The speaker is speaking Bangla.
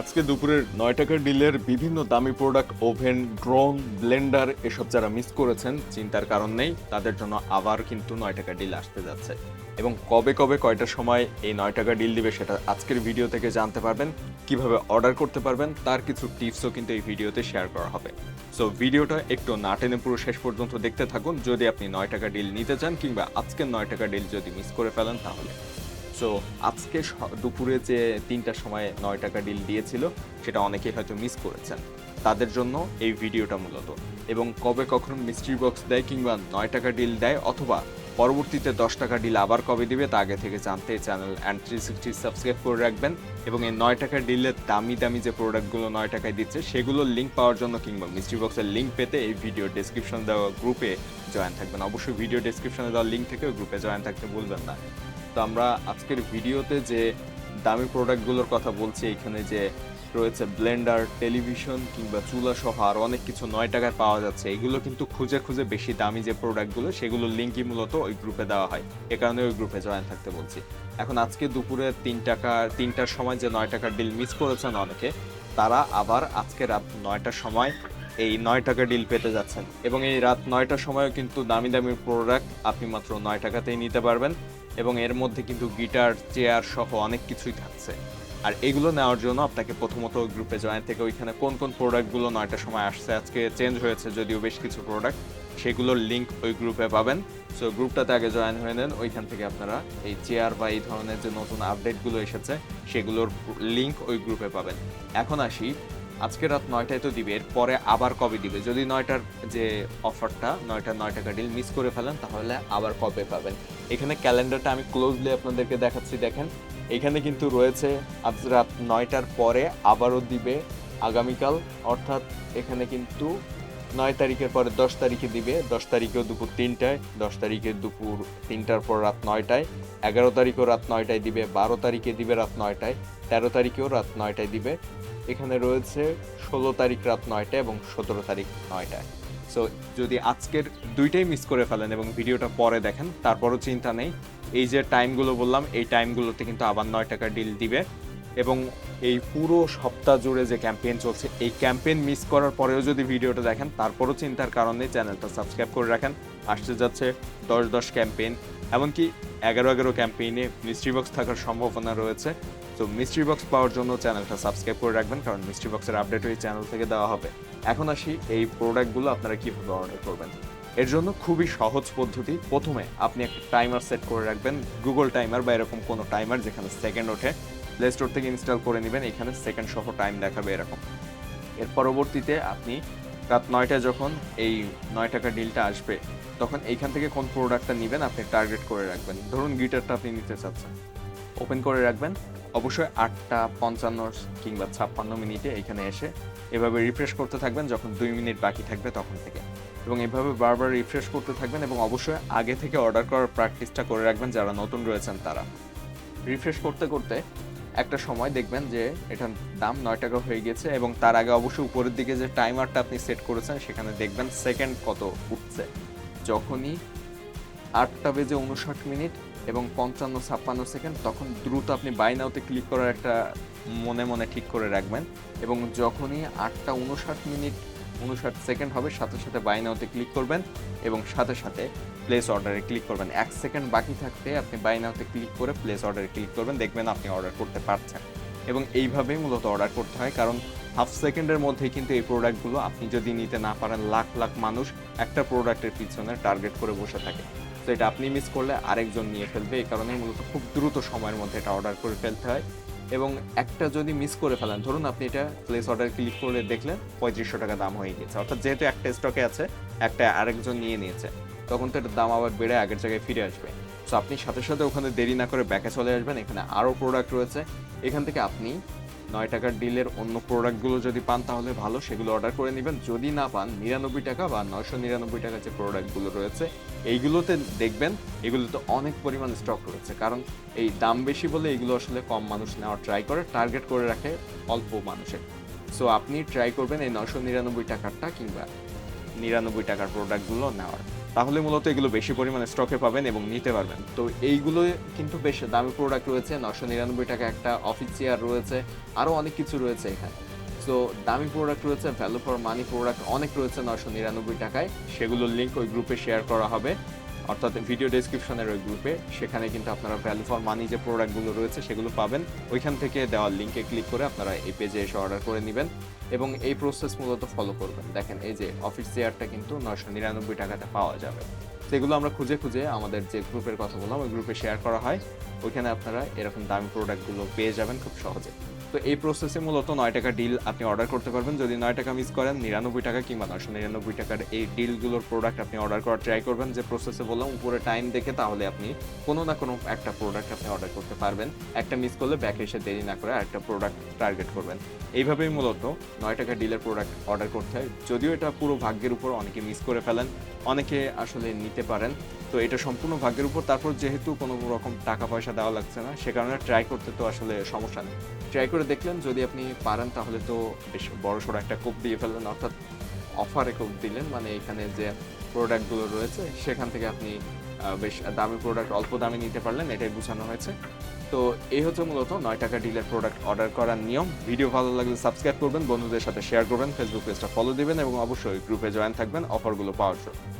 আজকে দুপুরের নয় টাকার ডিলের বিভিন্ন দামি প্রোডাক্ট ওভেন ড্রোন ব্লেন্ডার এসব যারা মিস করেছেন, চিন্তার কারণ নেই, তাদের জন্য আবার কিন্তু নয় টাকা ডিল আসতে যাচ্ছে। এবং কবে কবে কয়টার সময় এই নয় টাকা ডিল দিবে সেটা আজকের ভিডিও থেকে জানতে পারবেন, কীভাবে অর্ডার করতে পারবেন, তার কিছু টিপসও কিন্তু এই ভিডিওতে শেয়ার করা হবে। সো ভিডিওটা একটু না টেনে পুরো শেষ পর্যন্ত দেখতে থাকুন, যদি আপনি নয় টাকা ডিল নিতে চান, কিংবা আজকের নয় টাকা ডিল যদি মিস করে ফেলেন তাহলে। সো আজকে দুপুরে যে তিনটার সময় নয় টাকা ডিল দিয়েছিল, সেটা অনেকেই হয়তো মিস করেছেন। তাদের জন্য এই ভিডিওটা মূলত। এবং কবে কখন মিস্ট্রি বক্স দেয় কিংবা নয় টাকা ডিল দেয় অথবা পরবর্তীতে দশ টাকা ডিল আবার কবে দিবে, তা আগে থেকে জানতে channel and three sixty subscribe করে রাখবেন। এবং এই নয় টাকা ডিলের দামি দামি যে প্রোডাক্টগুলো নয় টাকায় দিচ্ছে সেগুলোর লিঙ্ক পাওয়ার জন্য কিংবা মিস্ট্রি বক্সের লিঙ্ক পেতে এই ভিডিও ডেসক্রিপশন দেওয়া গ্রুপে জয়েন থাকবেন। অবশ্যই ভিডিও ডেসক্রিপশনে দেওয়া লিঙ্ক থেকে গ্রুপে জয়েন থাকতে ভুলবেন না। তো আমরা আজকের ভিডিওতে যে দামি প্রোডাক্টগুলোর কথা বলছি, এখানে যে রয়েছে ব্লেন্ডার, টেলিভিশন কিংবা চুলা সহ আর অনেক কিছু নয় টাকায় পাওয়া যাচ্ছে। এগুলো কিন্তু খুঁজে খুঁজে বেশি দামি যে প্রোডাক্টগুলো সেগুলোর লিঙ্কই মূলত ওই গ্রুপে দেওয়া হয়। এ কারণে ওই গ্রুপে জয়েন থাকতে বলছি। এখন আজকে দুপুরে তিন টাকা, তিনটার সময় যে নয় টাকার ডিল মিস করেছেন অনেকে, তারা আবার আজকে রাত নয়টার সময় এই নয় টাকা ডিল পেতে যাচ্ছেন। এবং এই রাত নয়টার সময়ও কিন্তু দামি দামি প্রোডাক্ট আপনি মাত্র নয় টাকাতেই নিতে পারবেন এবং এর মধ্যে কিন্তু গিটার চেয়ার সহ অনেক কিছুই থাকছে। আর এগুলো নেওয়ার জন্য আপনাকে প্রথমত গ্রুপে জয়েন থেকে ওইখানে কোন কোন প্রোডাক্টগুলো নয়টার সময় আসছে, আজকে চেঞ্জ হয়েছে যদিও বেশ কিছু প্রোডাক্ট সেগুলোর লিঙ্ক ওই গ্রুপে পাবেন। সো গ্রুপটাতে আগে জয়েন হয়ে নেন, ওইখান থেকে আপনারা এই চেয়ার বা এই ধরনের যে নতুন আপডেটগুলো এসেছে, সেগুলোর লিঙ্ক ওই গ্রুপে পাবেন। এখন আসি আজকে রাত নয়টায় তো দিবে, এরপরে আবার কবে দিবে? যদি নয়টার যে অফারটা, নয়টা নয় টাকা ডিল মিস করে ফেলেন, তাহলে আবার কবে পাবেন? এখানে ক্যালেন্ডারটা আমি ক্লোজলি আপনাদেরকে দেখাচ্ছি, দেখেন। এখানে কিন্তু রয়েছে, আজ রাত নয়টার পরে আবারও দিবে আগামীকাল, অর্থাৎ এখানে কিন্তু নয় তারিখের পরে দশ তারিখে দিবে, দশ তারিখেও দুপুর তিনটায়, দশ তারিখে দুপুর তিনটার পর রাত নয়টায়, এগারো তারিখেও রাত নয়টায় দিবে, বারো তারিখে দিবে রাত নয়টায়, তেরো তারিখেও রাত নয়টায় দিবে। এখানে রয়েছে ষোলো তারিখ রাত নয়টায় এবং সতেরো তারিখ নয়টায়। সো যদি আজকের দুইটাই মিস করে ফেলেন এবং ভিডিওটা পরে দেখেন, তারপরও চিন্তা নেই। এই যে টাইমগুলো বললাম, এই টাইমগুলোতে কিন্তু আবার নয় টাকা ডিল দিবে। এবং এই পুরো সপ্তাহ জুড়ে যে ক্যাম্পেইন চলছে, এই ক্যাম্পেইন মিস করার পরেও যদি ভিডিওটা দেখেন, তারপরও চিন্তার কারণে চ্যানেলটা সাবস্ক্রাইব করে রাখেন। আসতে যাচ্ছে দশ দশ ক্যাম্পেইন এমনকি এগারো এগারো ক্যাম্পেইনে মিস্ট্রি বক্স থাকার সম্ভাবনা রয়েছে। তো মিস্ট্রি বক্স পাওয়ার জন্য চ্যানেলটা সাবস্ক্রাইব করে রাখবেন, কারণ মিস্ট্রি বক্সের আপডেট ওই চ্যানেল থেকে দেওয়া হবে। এখন আসি এই প্রোডাক্টগুলো আপনারা কীভাবে অর্ডার করবেন। এর জন্য খুবই সহজ পদ্ধতি। প্রথমে আপনি একটা টাইমার সেট করে রাখবেন। গুগল টাইমার বা এরকম কোনো টাইমার যেখানে সেকেন্ড ওঠে। প্লে স্টোর থেকে ইনস্টল করে নেবেন, এখানে সেকেন্ড সহ টাইম দেখাবে এরকম। এর পরবর্তীতে আপনি রাত নয়টায় যখন এই নয় টাকা ডিলটা আসবে, তখন এইখান থেকে কোন প্রোডাক্টটা নেবেন আপনি টার্গেট করে রাখবেন। ধরুন গিটারটা আপনি নিতে চাচ্ছেন। ওপেন করে রাখবেন। অবশ্যই আটটা পঞ্চান্ন কিংবা ছাপ্পান্ন মিনিটে এখানে এসে এভাবে রিফ্রেশ করতে থাকবেন, যখন দুই মিনিট বাকি থাকবে তখন থেকে। এবং এভাবে বারবার রিফ্রেশ করতে থাকবেন এবং অবশ্যই আগে থেকে অর্ডার করার প্র্যাকটিসটা করে রাখবেন যারা নতুন রয়েছেন তারা। রিফ্রেশ করতে করতে একটা সময় দেখবেন যে এটার দাম নয় টাকা হয়ে গেছে এবং তার আগে অবশ্যই উপরের দিকে যে টাইমারটা আপনি সেট করেছেন, সেখানে দেখবেন সেকেন্ড কত উঠছে। যখনই আটটা বেজে উনষাট মিনিট এবং পঞ্চান্ন, ছাপ্পান্ন সেকেন্ড তখন দ্রুত আপনি বাই নাওতে ক্লিক করার একটা মনে মনে ঠিক করে রাখবেন এবং যখনই আটটা উনষাট মিনিট উনষাট সেকেন্ড হবে, সাথে সাথে বাই নাওতে ক্লিক করবেন এবং সাথে সাথে প্লেস অর্ডারে ক্লিক করবেন। এক সেকেন্ড বাকি থাকতে আপনি বাই নাওতে ক্লিক করে প্লেস অর্ডারে ক্লিক করবেন, দেখবেন আপনি অর্ডার করতে পারছেন। এবং এইভাবেই মূলত অর্ডার করতে হয়, কারণ হাফ সেকেন্ডের মধ্যেই কিন্তু এই প্রোডাক্টগুলো আপনি যদি নিতে না পারেন, লাখ লাখ মানুষ একটা প্রোডাক্টের পিছনে টার্গেট করে বসে থাকে। তো এটা আপনি মিস করলে আরেকজন নিয়ে ফেলবে, এই কারণে মূলত খুব দ্রুত সময়ের মধ্যে এটা অর্ডার করে ফেলতে হয়। এবং একটা যদি মিস করে ফেলেন, ধরুন আপনি এটা প্লেস অর্ডার ক্লিক করে দেখলেন, পঁয়ত্রিশশো টাকা দাম হয়ে গেছে অর্থাৎ যেহেতু একটা স্টকে আছে, একটা আরেকজন নিয়ে নিয়েছে, তখন তো এটার দাম আবার বেড়ে আগের জায়গায় ফিরে আসবে। সো আপনি সাথে সাথে ওখানে দেরি না করে ব্যাকে চলে আসবেন। এখানে আরও প্রোডাক্ট রয়েছে। এখান থেকে আপনি নয় টাকার ডিলের অন্য প্রোডাক্টগুলো যদি পান, তাহলে ভালো, সেগুলো অর্ডার করে নেবেন। যদি না পান, নিরানব্বই টাকা বা নয়শো নিরানব্বই টাকা যে প্রোডাক্টগুলো রয়েছে, এইগুলোতে দেখবেন এগুলোতে অনেক পরিমাণ স্টক রয়েছে। কারণ এই দাম বেশি বলে এগুলো আসলে কম মানুষ নেওয়ার ট্রাই করে টার্গেট করে রাখে অল্প মানুষের। সো আপনি ট্রাই করবেন এই নয়শো নিরানব্বই টাকারটা কিংবা নিরানব্বই টাকার প্রোডাক্টগুলো নেওয়ার। তাহলে মূলত এগুলো বেশি পরিমাণে স্টকে পাবেন এবং নিতে পারবেন। তো এইগুলো কিন্তু বেশ দামি প্রোডাক্ট রয়েছে, নশো নিরানব্বই টাকা একটা অফিস চেয়ার রয়েছে আরও অনেক কিছু রয়েছে এখানে। সো দামি প্রোডাক্ট রয়েছে ভ্যালু ফর মানি প্রোডাক্ট অনেক রয়েছে নশো নিরানব্বই টাকায়। সেগুলোর লিঙ্ক ওই গ্রুপে শেয়ার করা হবে। অর্থাৎ ভিডিও ডেসক্রিপশনের ওই গ্রুপে সেখানে কিন্তু আপনারা ভ্যালু ফর মানি যে প্রোডাক্টগুলো রয়েছে সেগুলো পাবেন। ওইখান থেকে দেওয়ার লিঙ্কে ক্লিক করে আপনারা এই পেজে এসে অর্ডার করে নেবেন। এবং এই প্রসেস মূলত ফলো করবেন। দেখেন, এই যে অফিস চেয়ারটা কিন্তু নয়শো নিরানব্বই টাকাতে পাওয়া যাবে। সেগুলো আমরা খুঁজে খুঁজে আমাদের যে গ্রুপের কথা বললাম, ওই গ্রুপে শেয়ার করা হয়। ওইখানে আপনারা এরকম দামি প্রোডাক্টগুলো পেয়ে যাবেন খুব সহজে। তো এই প্রসেসে মূলত নয় টাকা ডিল আপনি অর্ডার করতে পারবেন। যদি নয় টাকা মিস করেন, নিরানব্বই টাকা কিংবা নশো নিরানব্বই টাকার এই ডিলগুলোর প্রোডাক্ট আপনি অর্ডার করার ট্রাই করবেন। যে প্রসেসে বললাম, উপরে টাইম দেখে তাহলে আপনি কোনো না কোনো একটা প্রোডাক্ট আপনি অর্ডার করতে পারবেন। একটা মিস করলে ব্যাকে এসে দেরি না করে একটা প্রোডাক্ট টার্গেট করবেন। এইভাবেই মূলত নয় টাকা ডিলের প্রোডাক্ট অর্ডার করতে হয়। যদিও এটা পুরো ভাগ্যের উপর অনেকে মিস করে ফেলেন, অনেকে আসলে নিতে পারেন। তো এটা সম্পূর্ণ ভাগ্যের উপর। তারপর যেহেতু কোনো রকম টাকা পয়সা দেওয়া লাগছে না, সে কারণে ট্রাই করতে তো আসলে সমস্যা নেই। ট্রাই করে দেখলেন, যদি আপনি পারেন তাহলে তো বেশ বড় সড়ো একটা কোপ দিয়ে ফেললেন, অর্থাৎ অফারে কোপ দিলেন। মানে এখানে যে প্রোডাক্টগুলো রয়েছে, সেখান থেকে আপনি বেশ দামি প্রোডাক্ট, অল্প দামে নিতে পারলেন, এটাই বোঝানো হয়েছে। তো এই হচ্ছে মূলত নয় টাকা ডিলের প্রোডাক্ট অর্ডার করার নিয়ম। ভিডিও ভালো লাগলে সাবস্ক্রাইব করবেন, বন্ধুদের সাথে শেয়ার করবেন ফেসবুক পেজটা ফলো দিবেন এবং অবশ্যই গ্রুপে জয়েন থাকবেন, অফারগুলো পাওয়ার জন্য।